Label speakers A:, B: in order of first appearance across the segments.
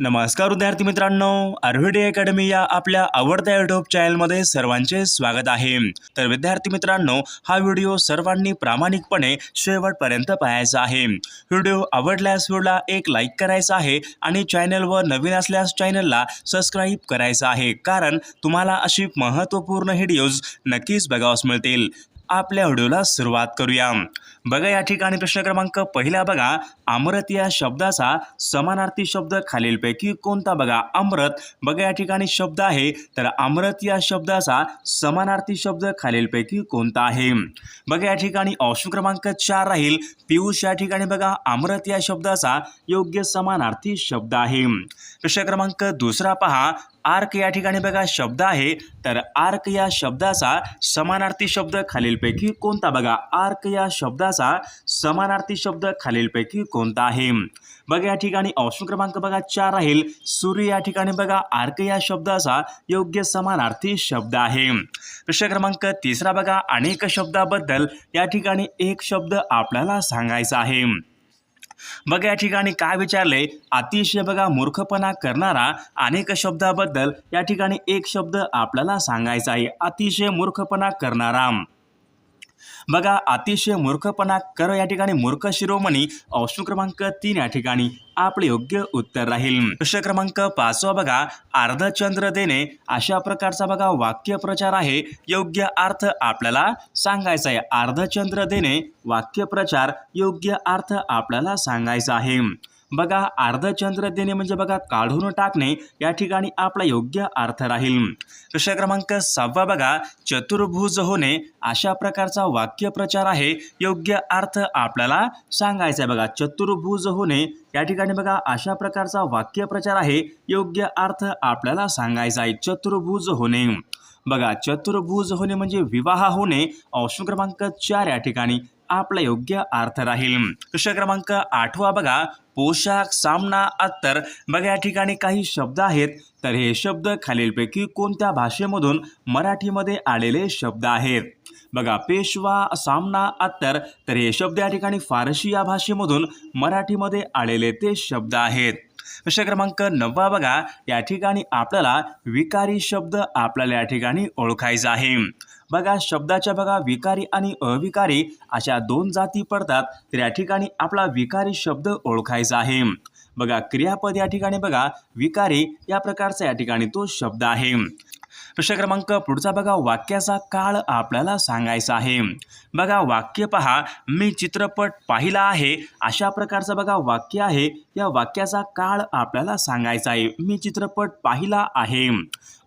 A: नमस्कार विद्यार्थी मित्रांनो आर्व्हिडी अकॅडमी या आपल्या आवडत्या युट्यूब चॅनलमध्ये सर्वांचे स्वागत आहे. तर विद्यार्थी मित्रांनो हा व्हिडिओ सर्वांनी प्रामाणिकपणे शेवटपर्यंत पाहायचा आहे. व्हिडिओ आवडल्यास व्हिडिओला एक लाईक करायचा आहे आणि चॅनलवर नवीन असल्यास चॅनलला सबस्क्राईब करायचं आहे. कारण तुम्हाला अशी महत्त्वपूर्ण व्हिडिओज नक्कीच बघावस मिळतील. आपल्या व्हिडिओला सुरुवात करूया. बघा या ठिकाणी प्रश्न क्रमांक पहिला बघा. अमृत या शब्दाचा समानार्थी शब्द खालीलपैकी कोणता बघा? अमृत. बघा या ठिकाणी शब्द आहे. तर अमृत या शब्दाचा समानार्थी शब्द खालीलपैकी कोणता आहे? बघा या ठिकाणी ऑप्शन क्रमांक चार राहील. पियुष या ठिकाणी बघा. अमृत या शब्दाचा योग्य समानार्थी शब्द आहे. प्रश्न क्रमांक दुसरा पहा. आर्क या ठिकाणी बघा शब्द आहे. तर आर्क या शब्दाचा समानार्थी शब्द खालील खालीलपैकी कोणता बघा? आर्क या शब्दाचा समानार्थी शब्द खालीलपैकी कोणता आहे? बघा या ठिकाणी ऑप्शन क्रमांक बघा चार राहील. सूर्य या ठिकाणी बघा आर्क या शब्दाचा योग्य समानार्थी शब्द आहे. प्रश्न क्रमांक तिसरा बघा अनेक शब्दाबद्दल या ठिकाणी एक शब्द आपल्याला सांगायचा आहे. बघा या ठिकाणी काय विचारले अतिशय बघा मूर्खपणा करणारा अनेक शब्दाबद्दल या ठिकाणी एक शब्द आपल्याला सांगायचा आहे. अतिशय मूर्खपणा करणारा. बघा अतिशय मूर्खपणा कर या ठिकाणी. मूर्ख शिरोमणी ऑप्शन क्रमांक तीन या ठिकाणी. आपले योग्य उत्तर राहील. प्रश्न क्रमांक पाचवा बघा अर्धचंद्र देणे अशा प्रकारचा बघा वाक्यप्रचार आहे. योग्य अर्थ आपल्याला सांगायचा आहे. अर्धचंद्र देणे वाक्यप्रचार योग्य अर्थ आपल्याला सांगायचा आहे. बघा अर्धचंद्र देणे म्हणजे बघा काढून टाकणे या ठिकाणी आपला योग्य अर्थ राहील. प्रश्न क्रमांक सहावा बघा चतुर्भुज होणे अशा प्रकारचा वाक्यप्रचार आहे योग्य अर्थ आपल्याला सांगायचा आहे. बघा चतुर्भुज होणे या ठिकाणी बघा अशा प्रकारचा वाक्यप्रचार आहे योग्य अर्थ आपल्याला सांगायचा आहे. चतुर्भुज होणे. बघा चतुर्भुज होणे म्हणजे विवाह होणे ऑप्शन क्रमांक चार या ठिकाणी. आपला योग्य अर्थ राहील. प्रश्न क्रमांक आठवा बघा. पोशाख सामना अत्तर. बघा या ठिकाणी काही शब्द आहेत. तर हे शब्द खालीलपैकी कोणत्या भाषेमधून मराठीमध्ये आलेले शब्द आहेत? बघा पेशवा सामना अत्तर. तर हे शब्द या ठिकाणी फारशी या भाषेमधून मराठीमध्ये आलेले ते शब्द आहेत. प्रश्न क्रमांक नववा बघा. या ठिकाणी आपल्याला विकारी शब्द आपल्याला या ठिकाणी ओळखायचा आहे. बघा शब्दाच्या बघा विकारी आणि अविकारी अशा दोन जाती पडतात. तर या ठिकाणी आपला विकारी शब्द ओळखायचा आहे. बघा क्रियापद या ठिकाणी बघा विकारी या प्रकारचा या ठिकाणी तो शब्द आहे. प्रश्न क्रमांक पुढचा बघा वाक्याचा काळ आपल्याला सांगायचा आहे. बघा वाक्य पहा मी चित्रपट पाहिला आहे. अशा प्रकारचं बघा वाक्य आहे. या वाक्याचा काळ आपल्याला सांगायचा आहे. मी चित्रपट पाहिला आहे.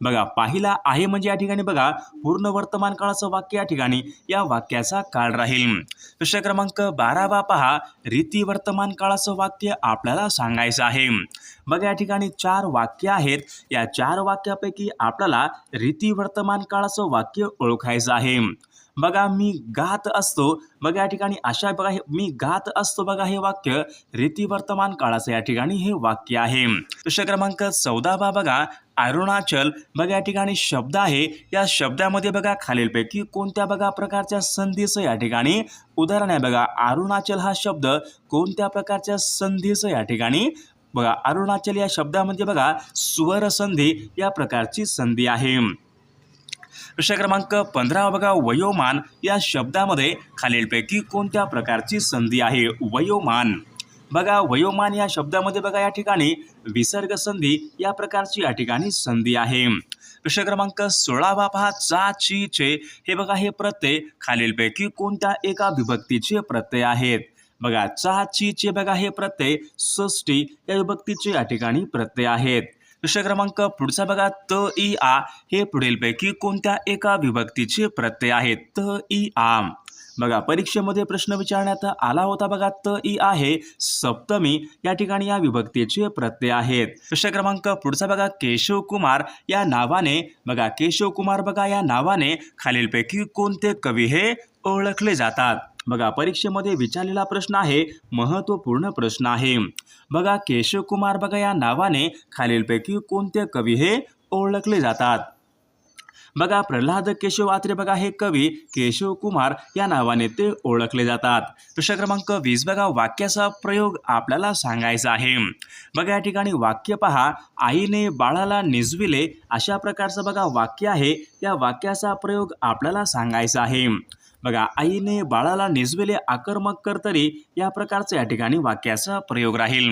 A: बघा पाहिला आहे म्हणजे या ठिकाणी बघा पूर्ण वर्तमान काळाचं वाक्य या ठिकाणी या वाक्याचा काळ राहील. प्रश्न क्रमांक बारावा पहा रीती वर्तमान काळाचं वाक्य आपल्याला सांगायचं आहे. बघा या ठिकाणी चार वाक्य आहेत. या चार वाक्यापैकी आपल्याला रीती वर्तमान काळाचं वाक्य ओळखायचं आहे. बघा मी गात असतो. बघा या ठिकाणी अशा बघा हे मी गात असतो बघा हे वाक्य रीती वर्तमान काळाचं या ठिकाणी हे वाक्य आहे. प्रश्न क्रमांक चौदावा बघा अरुणाचल. बघा या ठिकाणी शब्द आहे. या शब्दामध्ये बघा खालीलपैकी कोणत्या बघा प्रकारच्या संधीचं या ठिकाणी उदाहरण आहे? बघा अरुणाचल हा शब्द कोणत्या प्रकारच्या संधीचं या ठिकाणी? बघा अरुणाचल या शब्दामध्ये बघा स्वर संधी या प्रकारची संधी आहे. प्रश्न क्रमांक पंधरा बघा वयोमान या शब्दामध्ये खालीलपैकी कोणत्या प्रकारची संधी आहे? वयोमान. बघा वयोमान या शब्दामध्ये बघा या ठिकाणी विसर्ग संधी या प्रकारची या ठिकाणी संधी आहे. प्रश्न क्रमांक सोळावा पहा चा ची चे. हे बघा हे प्रत्यय खालीलपैकी कोणत्या एका विभक्तीचे प्रत्यय आहेत? बघा चा ची चे बघा हे प्रत्यय षष्टी या विभक्तीचे या ठिकाणी प्रत्यय आहेत. प्रश्न क्रमांक पुढचा बघा त ई आ हे पुढीलपैकी कोणत्या एका विभक्तीचे प्रत्यय आहेत? त ई आ. बघा परीक्षेमध्ये प्रश्न विचारण्यात आला होता बघा त ई आहे सप्तमी या ठिकाणी या विभक्तीचे प्रत्यय आहेत. प्रश्न क्रमांक पुढचा बघा केशव कुमार या नावाने बघा केशव कुमार बघा या नावाने खालीलपैकी कोणते कवी हे ओळखले जातात? बघा परीक्षेमध्ये विचारलेला प्रश्न आहे महत्त्वपूर्ण प्रश्न आहे. बघा केशवकुमार बघा या नावाने खालीलपैकी कोणते कवी हे ओळखले जातात? बघा प्रल्हाद केशव आत्रे बघा हे कवी केशव कुमार या नावाने ते ओळखले जातात. प्रश्न क्रमांक वीस बघा वाक्याचा प्रयोग आपल्याला सांगायचा आहे. बघा या ठिकाणी वाक्य पहा आईने बाळाला निजविले अशा प्रकारचं बघा वाक्य आहे. या वाक्याचा प्रयोग आपल्याला सांगायचा आहे. बघा आईने बाळाला निजवेले आक्रमक करतरी या प्रकारचं या ठिकाणी वाक्याचा प्रयोग राहील.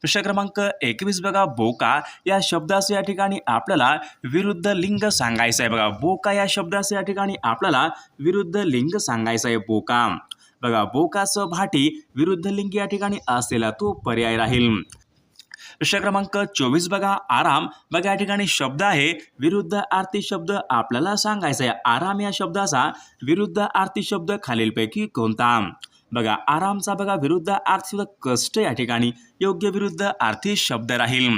A: प्रश्न क्रमांक एकवीस बघा बोका या शब्दाचं या ठिकाणी आपल्याला विरुद्ध लिंग सांगायचं आहे. बघा बोका या शब्दाचं या ठिकाणी आपल्याला विरुद्ध लिंग सांगायचं आहे. बोका. बघा बोकाचं भाटी विरुद्ध लिंग या ठिकाणी असलेला तो पर्याय राहील. प्रश्न क्रमांक चोवीस बघा. आराम. बघा या ठिकाणी शब्द आहे विरुद्ध आरती शब्द आपल्याला सांगायचा आहे. आराम या शब्दाचा विरुद्ध आरती शब्द खालीलपैकी कोणता? बघा आरामचा बघा विरुद्ध आर्थिक शब्द कष्ट या ठिकाणी. योग्य विरुद्ध आर्थिक शब्द राहील.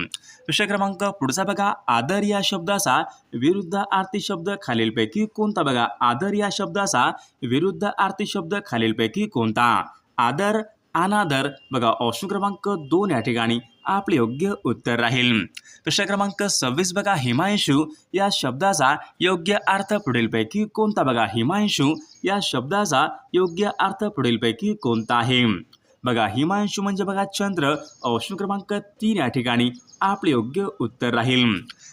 A: प्रश्न क्रमांक पुढचा बघा. आदर या शब्दाचा विरुद्ध आरती शब्द खालीलपैकी कोणता? बघा आदर या शब्दाचा विरुद्ध आरती शब्द खालीलपैकी कोणता? आदर अनादर. बघा ऑप्शन क्रमांक दोन या ठिकाणी. आपले योग्य उत्तर राहील. प्रश्न क्रमांक सव्वीस बघा. हिमांशू या शब्दाचा योग्य अर्थ पुढीलपैकी कोणता? बघा हिमांशू या शब्दाचा योग्य अर्थ पुढीलपैकी कोणता आहे? बघा हिमांशू म्हणजे बघा चंद्र ऑप्शन क्रमांक तीन या ठिकाणी आपले योग्य उत्तर राहील.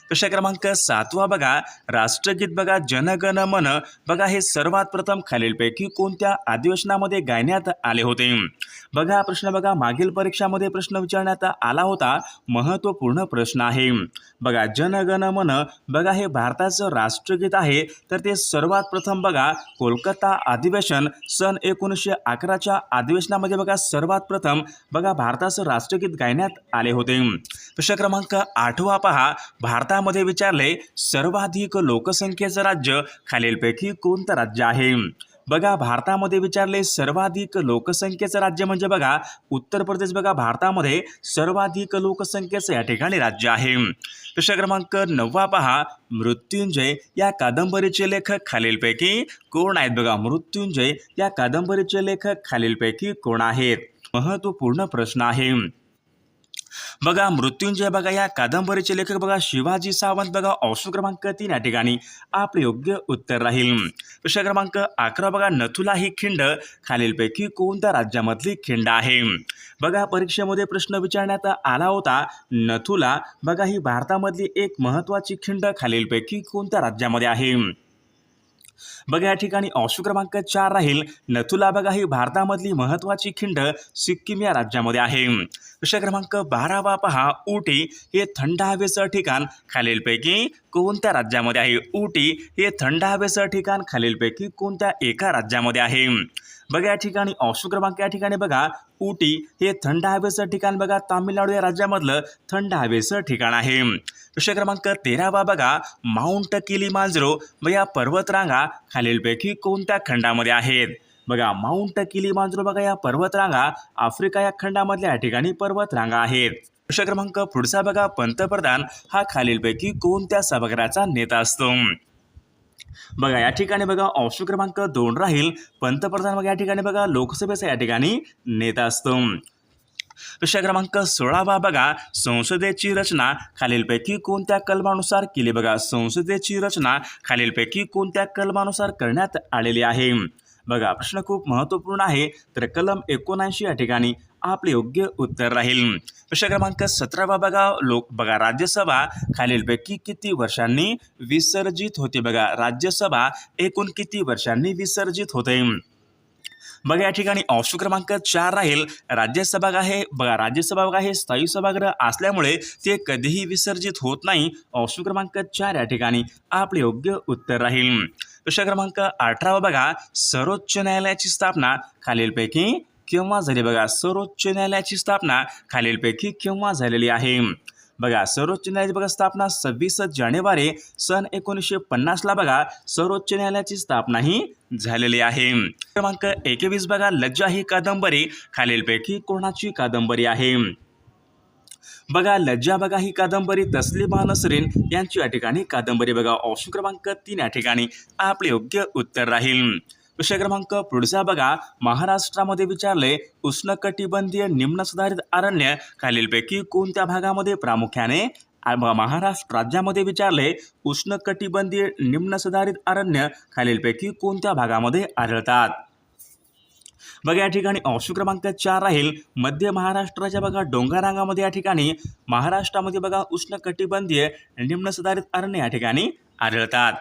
A: प्रश्न क्रमांक सातवा बघा राष्ट्रगीत बघा जनगण मन. बघा हे सर्वात प्रथम खालीलपैकी कोणत्या अधिवेशनामध्ये गायण्यात आले होते? बघा प्रश्न बघा मागील परीक्षामध्ये प्रश्न विचारण्यात आला होता. महत्त्वपूर्ण प्रश्न आहे. बघा जनगण मन. बघा हे भारताचं राष्ट्रगीत आहे. तर ते सर्वात प्रथम बघा कोलकाता अधिवेशन सन एकोणीसशे अकराच्या अधिवेशनामध्ये बघा सर्वात प्रथम बघा भारताचं राष्ट्रगीत गायण्यात आले होते. प्रश्न क्रमांक आठवा पहा. भारतामध्ये विचारले सर्वाधिक लोकसंख्येचं राज्य खालीलपैकी कोणतं राज्य आहे? बघा भारतामध्ये विचारले सर्वाधिक लोकसंख्येचं राज्य म्हणजे बघा उत्तर प्रदेश बघा भारतामध्ये सर्वाधिक लोकसंख्येचं या ठिकाणी राज्य आहे. प्रश्न क्रमांक नववा पहा मृत्युंजय या कादंबरीचे लेखक खालीलपैकी कोण आहेत बघा? मृत्युंजय या कादंबरीचे लेखक खालीलपैकी कोण आहेत? महत्त्वपूर्ण प्रश्न आहे. बघा मृत्युंजय बघा या कादंबरीचे लेखक बघा शिवाजी सावंत बघा ऑप्शन क्रमांक तीन या ठिकाणी आपले योग्य उत्तर राहील. प्रश्न क्रमांक अकरा बघा नथुला ही खिंड खालीलपैकी कोणत्या राज्यामधली खिंड आहे? बघा परीक्षेमध्ये प्रश्न विचारण्यात आला होता नथुला बघा ही भारतामधली एक महत्त्वाची खिंड खालीलपैकी कोणत्या राज्यामध्ये आहे? बघा या ठिकाणी ऑप्शन क्रमांक चार राहील. नथुला बघा ही भारतामधली महत्त्वाची खिंड सिक्कीम या राज्यामध्ये आहे. प्रश्न क्रमांक बारावा पहा. उटी हे थंड हवेचं ठिकाण खालीलपैकी कोणत्या राज्यामध्ये आहे? उटी हे थंड हवेचं ठिकाण खालीलपैकी कोणत्या एका राज्यामध्ये आहे? बघा या ठिकाणी ऑप्शन क्रमांक या ठिकाणी बघा. उटी हे थंड हवेचं ठिकाण बघा. तामिळनाडू या राज्यामधलं थंड हवेचं ठिकाण आहे. प्रश्न क्रमांक तेरावा बघा माउंट किलीमांजरो व या पर्वतरांगा खालीलपैकी कोणत्या खंडामध्ये आहेत? बघा माउंट किलीमांजरो बघा या पर्वतरांगा आफ्रिका या खंडामधल्या या ठिकाणी पर्वतरांगा आहेत. प्रश्न क्रमांक पुढचा बघा पंतप्रधान हा खालीलपैकी कोणत्या सभागृहाचा नेता असतो? बघा या ठिकाणी बघा ऑप्शन क्रमांक दोन राहील. पंतप्रधान बघा या ठिकाणी बघा लोकसभेचा या ठिकाणी नेता असतो. प्रश्न क्रमांक सोळावा बघा संसदेची रचना खालीलपैकी कोणत्या कलमानुसार केली? बघा संसदेची रचना खालीलपैकी कोणत्या कलमानुसार करण्यात आलेली आहे? बघा प्रश्न खूप महत्त्वपूर्ण आहे. तर कलम एकोणऐंशी या ठिकाणी आपले योग्य उत्तर राहील. प्रश्न क्रमांक सतरावा बघा लोक बघा राज्यसभा खालीलपैकी किती वर्षांनी विसर्जित होते? बघा राज्यसभा एकूण किती वर्षांनी विसर्जित होते? बघा या ठिकाणी ऑप्शन क्रमांक चार राहील. राज्यसभा आहे. बघा राज्यसभा आहे स्थायी सभागृह असल्यामुळे ते कधीही विसर्जित होत नाही. ऑप्शन क्रमांक चार या ठिकाणी आपले योग्य उत्तर राहील. प्रश्न क्रमांक अठरावा बघा सर्वोच्च न्यायालयाची स्थापना खालीलपैकी केव्हा झाली? बघा सर्वोच्च न्यायालयाची स्थापना खालीलपैकी केव्हा झालेली आहे? बघा सर्वोच्च न्यायालयाची बघा स्थापना सव्वीस जानेवारी सन एकोणीसशे पन्नासला बघा सर्वोच्च न्यायालयाची स्थापना ही झालेली आहे. क्रमांक एकवीस बघा लज्जा ही कादंबरी खालीलपैकी कोणाची कादंबरी आहे? बघा लज्जा बघा ही कादंबरी तस्लिमा नसरीन यांची या ठिकाणी कादंबरी बघा. ऑप्शन क्रमांक तीन या ठिकाणी. आपले योग्य उत्तर राहील. विषय क्रमांक पुढचा बघा. महाराष्ट्रामध्ये विचारले उष्णकटिबंधीय निम्न सुधारित अरण्य खालीलपैकी कोणत्या भागामध्ये प्रामुख्याने? महाराष्ट्र राज्यामध्ये विचारले उष्णकटिबंधीय निम्न सुधारित अरण्य खालीलपैकी कोणत्या भागामध्ये आढळतात? बघा या ठिकाणी ऑप्शन क्रमांक चार राहील. मध्य महाराष्ट्राच्या बघा डोंगरांगामध्ये या ठिकाणी महाराष्ट्रामध्ये बघा उष्णकटिबंधीय निम्न सुधारित अरण्य या ठिकाणी आढळतात.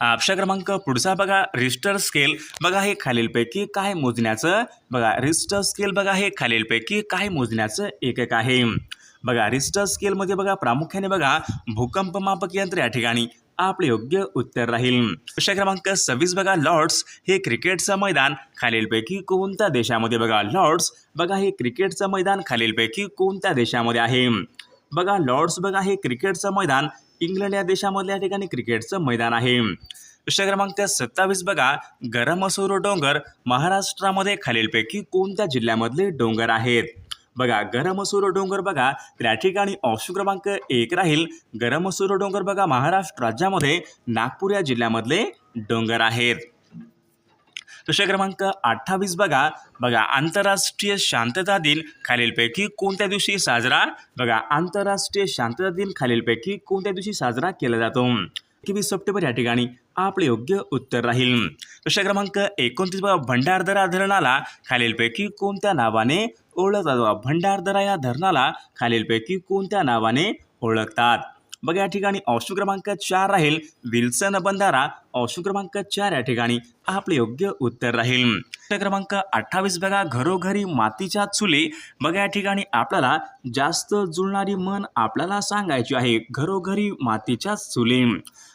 A: ऑप्शन क्रमांक पुढचा बघा रिस्टर स्केल. बघा हे खालीलपैकी काय मोजण्याचं? बघा रिस्टर स्केल बघा हे खालीलपैकी काय मोजण्याचं एकक आहे? बघा रिस्टर स्केलमध्ये बघा प्रामुख्याने बघा भूकंप मापक यंत्र या ठिकाणी आपले योग्य उत्तर राहील. प्रश्न क्रमांक सव्वीस बघा लॉर्ड्स. हे क्रिकेटचं मैदान खालीलपैकी कोणत्या देशामध्ये बघा? लॉर्ड्स. बघा हे क्रिकेटचं मैदान खालीलपैकी कोणत्या देशामध्ये आहे? बघा लॉर्ड्स बघा हे क्रिकेटचं मैदान इंग्लंड या देशामधल्या ठिकाणी क्रिकेटचं मैदान आहे. प्रश्न क्रमांक सत्तावीस बघा गरमसूर डोंगर महाराष्ट्रामध्ये खालीलपैकी कोणत्या जिल्ह्यामधले डोंगर आहेत? बघा गरमसूर डोंगर बघा त्या ठिकाणी ऑप्शन क्रमांक एक राहील. गरमसूर डोंगर बघा महाराष्ट्र राज्यामध्ये नागपूर या जिल्ह्यामधले डोंगर आहेत. प्रश्न क्रमांक अठ्ठावीस बघा. बघा आंतरराष्ट्रीय शांतता दिन खालीलपैकी कोणत्या दिवशी साजरा? बघा आंतरराष्ट्रीय शांतता दिन खालीलपैकी कोणत्या दिवशी साजरा केला जातो? एकवीस सप्टेंबर या ठिकाणी आपले योग्य उत्तर राहील. प्रश्न क्रमांक एकोणतीस बघा भंडारदरा धरणाला खालीलपैकी कोणत्या नावाने ओळखतात? भंडारदरा या धरणाला खालीलपैकी कोणत्या नावाने ओळखतात? बघा या ठिकाणी ऑप्शन क्रमांक चार राहील. विल्सन बंधारा ऑप्शन क्रमांक चार या ठिकाणी. आपले योग्य उत्तर राहील. क्रमांक अठ्ठावीस बघा घरोघरी मातीच्या चुली. बघा या ठिकाणी आपल्याला जास्त जुळणारी मन आपल्याला सांगायची आहे घरोघरी मातीच्या चुली.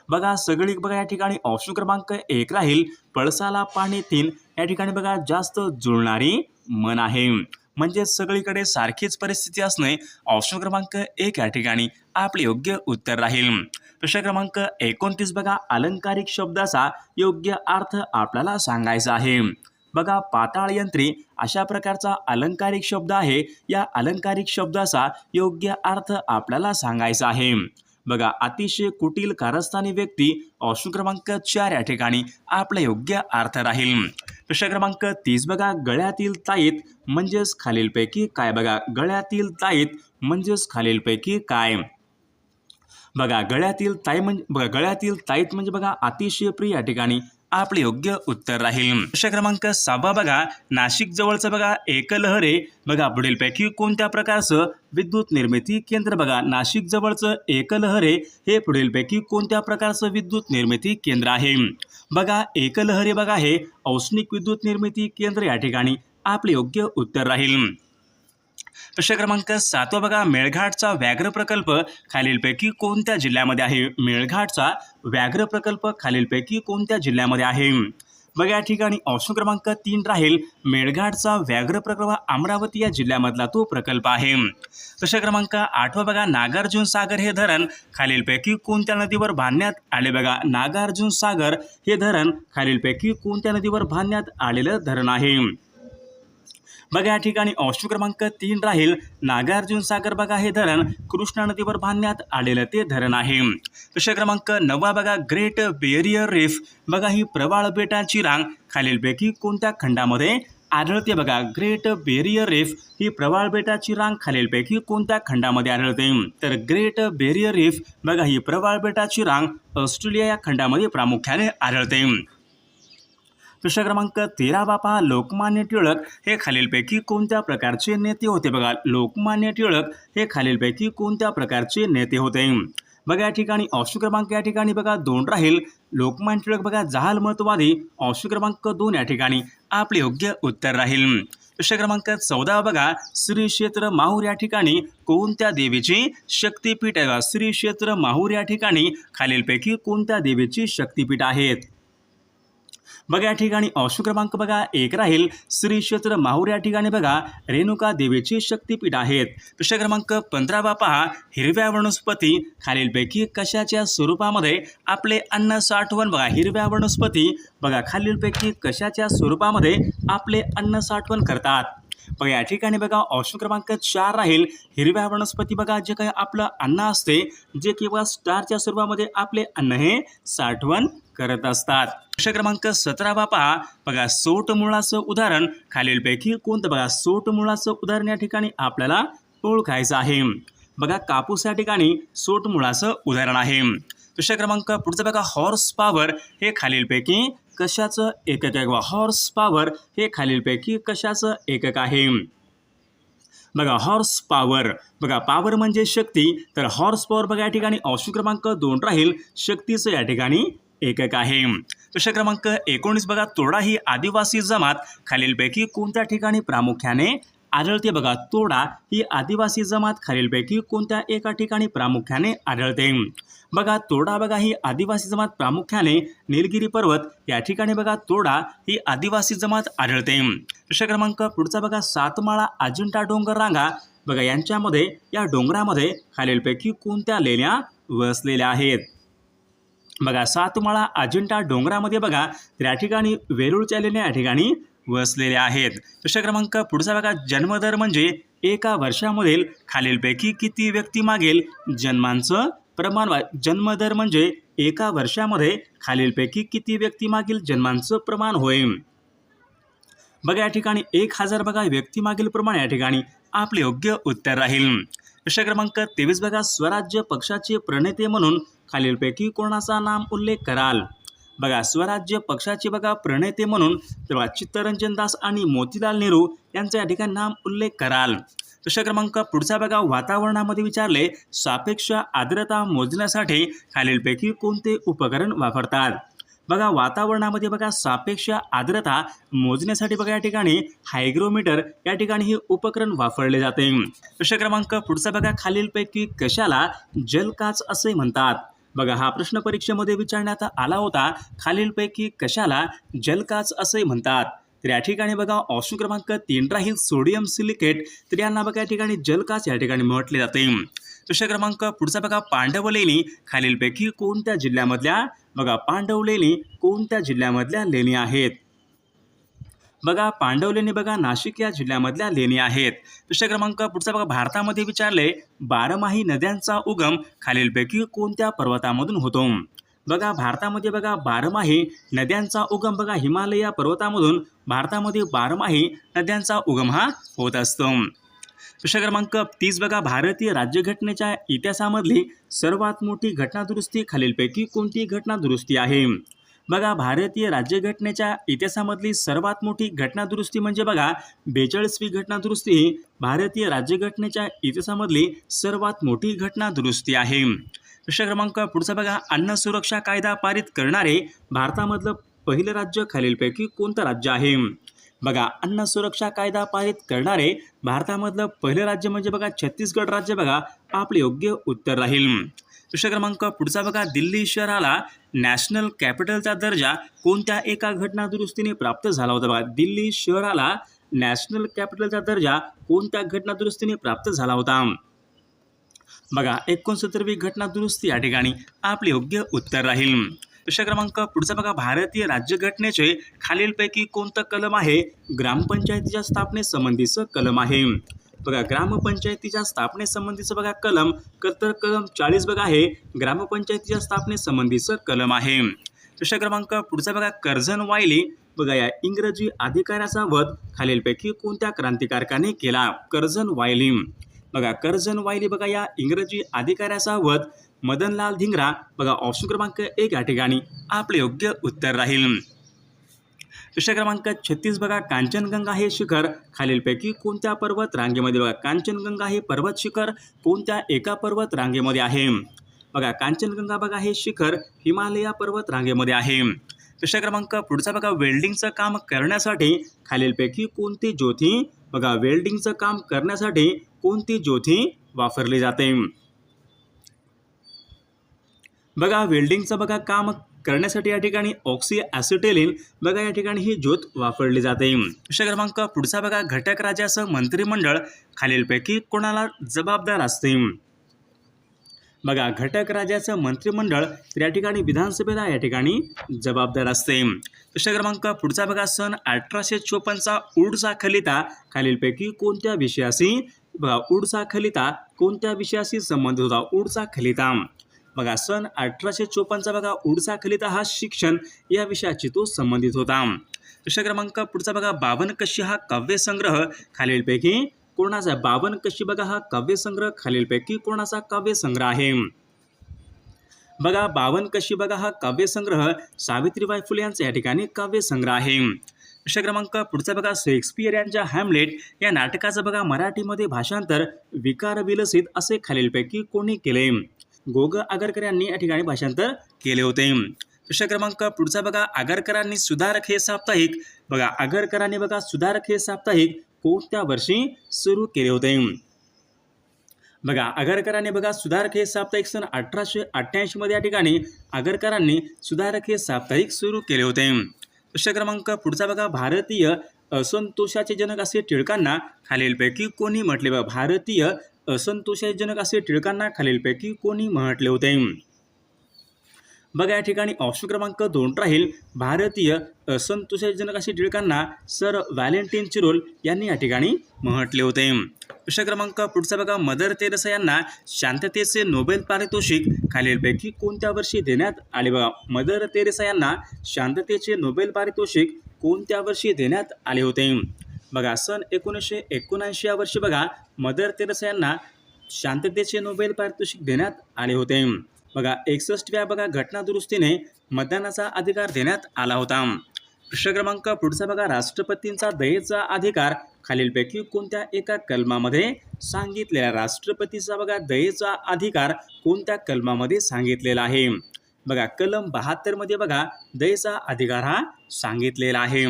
A: बघा सगळी बघा या ठिकाणी ऑप्शन क्रमांक एक राहील. पळसाला पाणी तीन. या ठिकाणी बघा जास्त जुळणारी मन आहे. म्हणजे सगळीकडे सारखीच परिस्थिती असणे ऑप्शन क्रमांक एक या ठिकाणी आपले योग्य उत्तर राहील. प्रश्न क्रमांक एकोणतीस बघा अलंकारिक शब्दाचा योग्य अर्थ आपल्याला सांगायचा आहे. बघा पाताळ यंत्री अशा प्रकारचा अलंकारिक शब्द आहे. या अलंकारिक शब्दाचा योग्य अर्थ आपल्याला सांगायचा आहे. बघा अतिशय कुटील कारस्थानी व्यक्ती ऑप्शन क्रमांक चार या ठिकाणी आपला योग्य अर्थ राहील. प्रश्न क्रमांक तीस बघा गळ्यातील ताईत म्हणजेच खालीलपैकी काय बघा? गळ्यातील ताईत म्हणजेच खालीलपैकी काय? बघा गळ्यातील ताई म्हणजे बघा गळ्यातील ताईत म्हणजे बघा अतिशय प्रिय या ठिकाणी आपले योग्य उत्तर राहील. प्रश्न क्रमांक सहावा बघा नाशिक जवळचं बघा एकलहरे. बघा पुढीलपैकी कोणत्या प्रकारचं विद्युत निर्मिती केंद्र बघा? नाशिक जवळचं एकलहरे हे पुढीलपैकी कोणत्या प्रकारचं विद्युत निर्मिती केंद्र आहे? बघा एकलहरी बघा हे. औष्णिक विद्युत निर्मिती केंद्र या ठिकाणी आपले योग्य उत्तर राहील. प्रश्न क्रमांक सातवा बघा मेळघाटचा व्याघ्र प्रकल्प खालीलपैकी कोणत्या जिल्ह्यामध्ये आहे? मेळघाटचा व्याघ्र प्रकल्प खालीलपैकी कोणत्या जिल्ह्यामध्ये आहे? मग या ठिकाणी ऑप्शन क्रमांक तीन राहील. मेळघाटचा व्याघ्र प्रकल्प अमरावती या जिल्ह्यामधला तो प्रकल्प आहे. प्रश्न क्रमांक आठवा बघा नागार्जुन सागर हे धरण खालीलपैकी कोणत्या नदीवर बांधण्यात आले बघा नागार्जुन सागर हे धरण खालीलपैकी कोणत्या नदीवर बांधण्यात आलेलं धरण आहे? बघा या ठिकाणी ऑप्शन क्रमांक तीन राहील. नागार्जुन सागर बघा हे धरण कृष्णा नदीवर बांधण्यात आलेलं ते धरण आहे. प्रश्न क्रमांक नववा बघा ग्रेट बेरियर रीफ बघा ही प्रवाळ बेटाची रांग. खालीलपैकी कोणत्या खंडामध्ये आढळते बघा ग्रेट बेरियर रीफ ही प्रवाळ बेटाची रांग खालीलपैकी कोणत्या खंडामध्ये आढळते? तर ग्रेट बेरियर रीफ बघा ही प्रवाळ बेटाची रांग ऑस्ट्रेलिया या खंडामध्ये प्रामुख्याने आढळते. प्रश्न क्रमांक तेरा बापा लोकमान्य टिळक हे खालीलपैकी कोणत्या प्रकारचे नेते होते? बघा लोकमान्य टिळक हे खालीलपैकी कोणत्या प्रकारचे नेते होते? बघा या ठिकाणी ऑप्शन क्रमांक या ठिकाणी बघा दोन राहील. लोकमान्य टिळक बघा जहाल महत्वादी. ऑप्शन क्रमांक दोन या ठिकाणी आपले योग्य उत्तर राहील. प्रश्न क्रमांक चौदा बघा श्री क्षेत्र माहूर या ठिकाणी कोणत्या देवीची शक्तीपीठ आहे? श्री क्षेत्र माहूर या ठिकाणी खालीलपैकी कोणत्या देवीची शक्तीपीठ आहेत? बघा या ठिकाणी ऑप्शन क्रमांक बघा एक राहील. श्री क्षेत्र माहूर या ठिकाणी बघा रेणुका देवीचे शक्तीपीठ आहेत. प्रश्न क्रमांक पंधरावा पहा. हिरव्या वनस्पती खालीलपैकी कशाच्या स्वरूपामध्ये? आपले अन्न साठवण बघा. हिरव्या वनस्पती बघा खालीलपैकी कशाच्या स्वरूपामध्ये आपले अन्न साठवण करतात? पण या ठिकाणी बघा ऑप्शन क्रमांक चार राहील. हिरव्या वनस्पती बघा जे काही आपलं अन्न असते जे किंवा स्टारच्या स्वरूपामध्ये आपले अन्न हे साठवण करत असतात. प्रश्न क्रमांक सतरा पहा. बघा सोट मुळाचं उदाहरण खालीलपैकी कोणतं बघा सोट मुळाचं उदाहरण या ठिकाणी आपल्याला ओळखायचं आहे. बघा कापूस या ठिकाणी सोट मुळाचं उदाहरण आहे. प्रश्न क्रमांक पुढचा बघा हॉर्स पॉवर हे खालीलपैकी कशाचं एकक आहे? हॉर्स पॉवर हे खालीलपैकी कशाचं एकक आहे? बघा हॉर्स पॉवर बघा पॉवर म्हणजे शक्ती. तर हॉर्स पॉवर बघा या ठिकाणी ऑप्शन क्रमांक दोन राहील. शक्तीचं या ठिकाणी एकक आहे. प्रश्न क्रमांक एकोणीस बघा तोडा ही आदिवासी जमात. खालीलपैकी कोणत्या ठिकाणी प्रामुख्याने आढळते बघा. तोडा ही आदिवासी जमात खालीलपैकी कोणत्या एका ठिकाणी प्रामुख्याने आढळते? बघा तोडा बघा ही आदिवासी जमात प्रामुख्याने निलगिरी पर्वत या ठिकाणी बघा तोडा ही आदिवासी जमात आढळते. प्रश्न क्रमांक पुढचा बघा सातमाळा अजिंठा डोंगर रांगा. बघा यांच्यामध्ये या डोंगरामध्ये खालीलपैकी कोणत्या लेण्या वसलेल्या आहेत? बघा सातमाळा अजिंठा डोंगरामध्ये बघा त्या या ठिकाणी वेरूळच्या लेण्या या ठिकाणी वसलेले आहेत. प्रश्न क्रमांक पुढचा बघा. जन्मदर म्हणजे एका वर्षामधील खालीलपैकी किती व्यक्ती मागेल जन्मांचं प्रमाण जन्मदर म्हणजे एका वर्षामध्ये खालीलपैकी किती व्यक्ती मागील जन्मांचं प्रमाण होय. बघा या ठिकाणी एक हजार बघा व्यक्तिमागील प्रमाण या ठिकाणी आपले योग्य उत्तर राहील. प्रश्न क्रमांक तेवीस बघा. स्वराज्य पक्षाचे प्रणेते म्हणून खालीलपैकी कोणाचा नाम उल्लेख कराल? बघा स्वराज्य पक्षाचे बघा प्रणेते म्हणून तर चित्तरंजन दास आणि मोतीलाल नेहरू यांचा या ठिकाणी नाम उल्लेख कराल. प्रश्न क्रमांक पुढचा बघा वातावरणामध्ये विचारले सापेक्ष आर्द्रता मोजण्यासाठी खालीलपैकी कोणते उपकरण वापरतात? बघा वातावरणामध्ये बघा सापेक्ष आर्द्रता मोजण्यासाठी बघा या ठिकाणी हायग्रोमीटर या ठिकाणी हे उपकरण वापरले जाते. प्रश्न क्रमांक पुढचा बघा खालीलपैकी कशाला जलकाच असे म्हणतात? बघा हा प्रश्न परीक्षेमध्ये विचारण्यात आला होता. खालीलपैकी कशाला जलकाच असे म्हणतात? तर या ठिकाणी बघा ऑप्शन क्रमांक तीन राहील सोडियम सिलिकेट. तर यांना बघा या ठिकाणी जलकाच या ठिकाणी म्हटले जाते. प्रश्न क्रमांक पुढचा बघा पांडवलेणी खालीलपैकी कोणत्या जिल्ह्यामधल्या बघा पांडवलेणी कोणत्या जिल्ह्यामधल्या लेणी आहेत? बघा पांडवलेणी बघा नाशिक या जिल्ह्यामधल्या लेणी आहेत. प्रश्न क्रमांक पुढचा बघा भारतामध्ये विचारले बारमाही नद्यांचा उगम खालीलपैकी कोणत्या पर्वतामधून होतो? बघा भारतामध्ये बघा बारमाही नद्यांचा उगम बघा हिमालय पर्वतामधून भारतामध्ये बारमाही नद्यांचा उगम हा होत असतो. प्रश्न क्रमांक तीस बघा भारतीय राज्यघटनेच्या इतिहासामधली सर्वात मोठी घटनादुरुस्ती खालीलपैकी कोणती घटनादुरुस्ती आहे? बघा भारतीय राज्यघटनेच्या इतिहासामधली सर्वात मोठी घटनादुरुस्ती म्हणजे बघा बेचाळीसवी घटनादुरुस्ती ही भारतीय राज्यघटनेच्या इतिहासामधली सर्वात मोठी घटनादुरुस्ती आहे. प्रश्न क्रमांक पुढचा बघा अन्न सुरक्षा कायदा पारित करणारे भारतामधलं पहिलं राज्य खालीलपैकी कोणतं राज्य आहे? बघा अन्न सुरक्षा कायदा पारित करणारे भारतामधलं पहिलं राज्य म्हणजे बघा छत्तीसगड राज्य बघा आपले योग्य उत्तर राहील. प्रश्न क्रमांक पुढचा बघा. दिल्ली शहराला नॅशनल कॅपिटलचा दर्जा कोणत्या एका घटनादुरुस्तीने प्राप्त झाला होता बघा. दिल्ली शहराला नॅशनल कॅपिटलचा दर्जा कोणत्या घटनादुरुस्तीने प्राप्त झाला होता? बघा एकोणसत्तरवी घटनादुरुस्ती या ठिकाणी आपले योग्य उत्तर राहील. प्रश्न क्रमांक पुढचा बघा. भारतीय राज्यघटनेचे खालीलपैकी कोणतं कलम आहे? ग्रामपंचायतीच्या स्थापनेसंबंधीचं कलम आहे. बघा ग्रामपंचायतीच्या स्थापनेसंबंधीचं बघा कलम तर कलम चाळीस बघा आहे ग्रामपंचायतीच्या स्थापनेसंबंधीचं कलम आहे. प्रश्न क्रमांक पुढचा बघा कर्झन वायली. बघा या इंग्रजी अधिकाऱ्याचा वध खालीलपैकी कोणत्या क्रांतिकारकाने केला? Curzon Wyllie. बघा कर्झन वायली बघा या इंग्रजी अधिकाऱ्याचा वध मदनलाल धिंगरा. बघा ऑप्शन क्रमांक एक या ठिकाणी. आपले योग्य उत्तर राहील. प्रश्न क्रमांक छत्तीस बघा कांचनगंगा हे शिखर. खालीलपैकी कोणत्या पर्वत रांगेमध्ये बघा कांचनगंगा हे पर्वत शिखर कोणत्या एका पर्वत रांगेमध्ये आहे? बघा कांचनगंगा बघा हे शिखर हिमालया पर्वत रांगेमध्ये आहे. प्रश्न क्रमांक पुढचा बघा वेल्डिंगचं काम करण्यासाठी खालीलपैकी कोणती ज्योती? बघा वेल्डिंगचं काम करण्यासाठी कोणती ज्योती वापरली जाते? बघा वेल्डिंगचं बघा काम करण्यासाठी या ठिकाणी ऑक्सी ॲसिटेलिन बघा या ठिकाणी ही ज्योत वापरली जाते. प्रश्न क्रमांक पुढचा बघा घटक राजाचं मंत्रिमंडळ खालीलपैकी कोणाला जबाबदार असते? बघा घटक राजाचं मंत्रिमंडळ तर या ठिकाणी विधानसभेला या ठिकाणी जबाबदार असते. प्रश्न क्रमांक पुढचा बघा सन अठराशे चोपन्नचा उडचा खलिता खालीलपैकी कोणत्या विषयाशी? बघा उडचा खलिता कोणत्या विषयाशी संबंधित होता? उडचा खलिता. बघा सन अठराशे चोपन्नचा बघा उडसा खलिता हा शिक्षण या विषयाशी तो संबंधित होता. प्रश्न क्रमांक पुढचा बघा बावन कशी हा काव्यसंग्रह खालीलपैकी कोणाचा बावन कशी बघा हा काव्यसंग्रह खालीलपैकी कोणाचा काव्यसंग्रह आहे? बघा बावन कशी बघा हा काव्यसंग्रह सावित्रीबाई फुले यांचा या ठिकाणी काव्यसंग्रह आहे. प्रश्न क्रमांक पुढचा बघा शेक्सपियर यांच्या हॅमलेट या नाटकाचं बघा मराठीमध्ये भाषांतर विकार विलसित असे खालीलपैकी कोणी केले? गोग आगरकर यांनी या ठिकाणी भाषांतर केले होते. प्रश्न क्रमांक पुढचा बघा. आगरकरांनी सुधारक हे साप्ताहिक. बघा आगरकरांनी बघा सुधारक हे साप्ताहिक कोणत्या वर्षी सुरू केले होते? बघा आगरकरांनी बघा सुधारक हे साप्ताहिक सन अठराशे अठ्ठ्याऐंशी मध्ये या ठिकाणी आगरकरांनी सुधारक हे साप्ताहिक सुरू केले होते. प्रश्न क्रमांक पुढचा बघा. भारतीय असंतोषाचे जनक असे टिळकांना खालीलपैकी कोणी म्हटले? बघा भारतीय असंतोषजनक असे टिळकांना खालीलपैकी कोणी म्हटले होते? बघा या ठिकाणी ऑप्शन क्रमांक दोन राहील. भारतीय असंतोषजनक असे टिळकांना सर व्हॅलेंटिन चिरोल यांनी या ठिकाणी म्हटले होते. प्रश्न क्रमांक पुढचा बघा. मदर तेरेसा यांना शांततेचे नोबेल पारितोषिक खालीलपैकी कोणत्या वर्षी देण्यात आले बघा. मदर तेरेसा यांना शांततेचे नोबेल पारितोषिक कोणत्या वर्षी देण्यात आले होते? बघा सन एकोणीसशे एकोणऐंशी या वर्षी बघा मदर तेरेसा यांना शांततेचे नोबेल पारितोषिक देण्यात आले होते. बघा एकसष्टव्या बघा घटनादुरुस्तीने मतदानाचा अधिकार देण्यात आला होता. प्रश्न क्रमांक पुढचा बघा राष्ट्रपतींचा दयेचा अधिकार खालीलपैकी कोणत्या एका कलमामध्ये सांगितलेला? राष्ट्रपतीचा बघा दयेचा अधिकार कोणत्या कलमामध्ये सांगितलेला आहे? बघा कलम बहात्तरमध्ये बघा दयेचा अधिकार हा सांगितलेला आहे.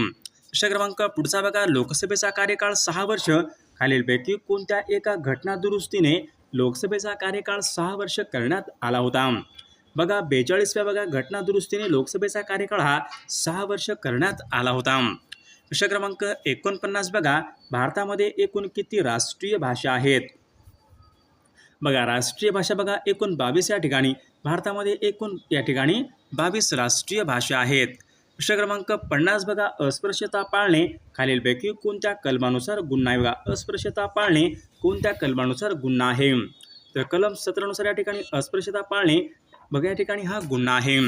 A: प्रश्न क्रमांक पुढचा बघा. लोकसभेचा कार्यकाळ सहा वर्ष. खालीलपैकी कोणत्या एका घटना दुरुस्तीने लोकसभेचा कार्यकाळ सहा वर्ष करण्यात आला होता? बघा बेचाळीसव्या बघा. घटनादुरुस्तीने लोकसभेचा कार्यकाळ हा सहा वर्ष करण्यात आला होता. प्रश्न क्रमांक एकोणपन्नास बघा. भारतामध्ये एकूण किती राष्ट्रीय भाषा आहेत? बघा राष्ट्रीय भाषा बघा. एकूण बावीस या ठिकाणी. भारतामध्ये एकूण या ठिकाणी बावीस राष्ट्रीय भाषा आहेत. प्रश्न क्रमांक पन्नास बघा अस्पृश्यता पाळणे. खालीलपैकी कोणत्या कलमानुसार गुन्हा आहे बघा? अस्पृश्यता पाळणे कोणत्या कलमानुसार गुन्हा आहे? तर कलम सतरानुसार या ठिकाणी अस्पृश्यता पाळणे. बघा या ठिकाणी हा गुन्हा आहे.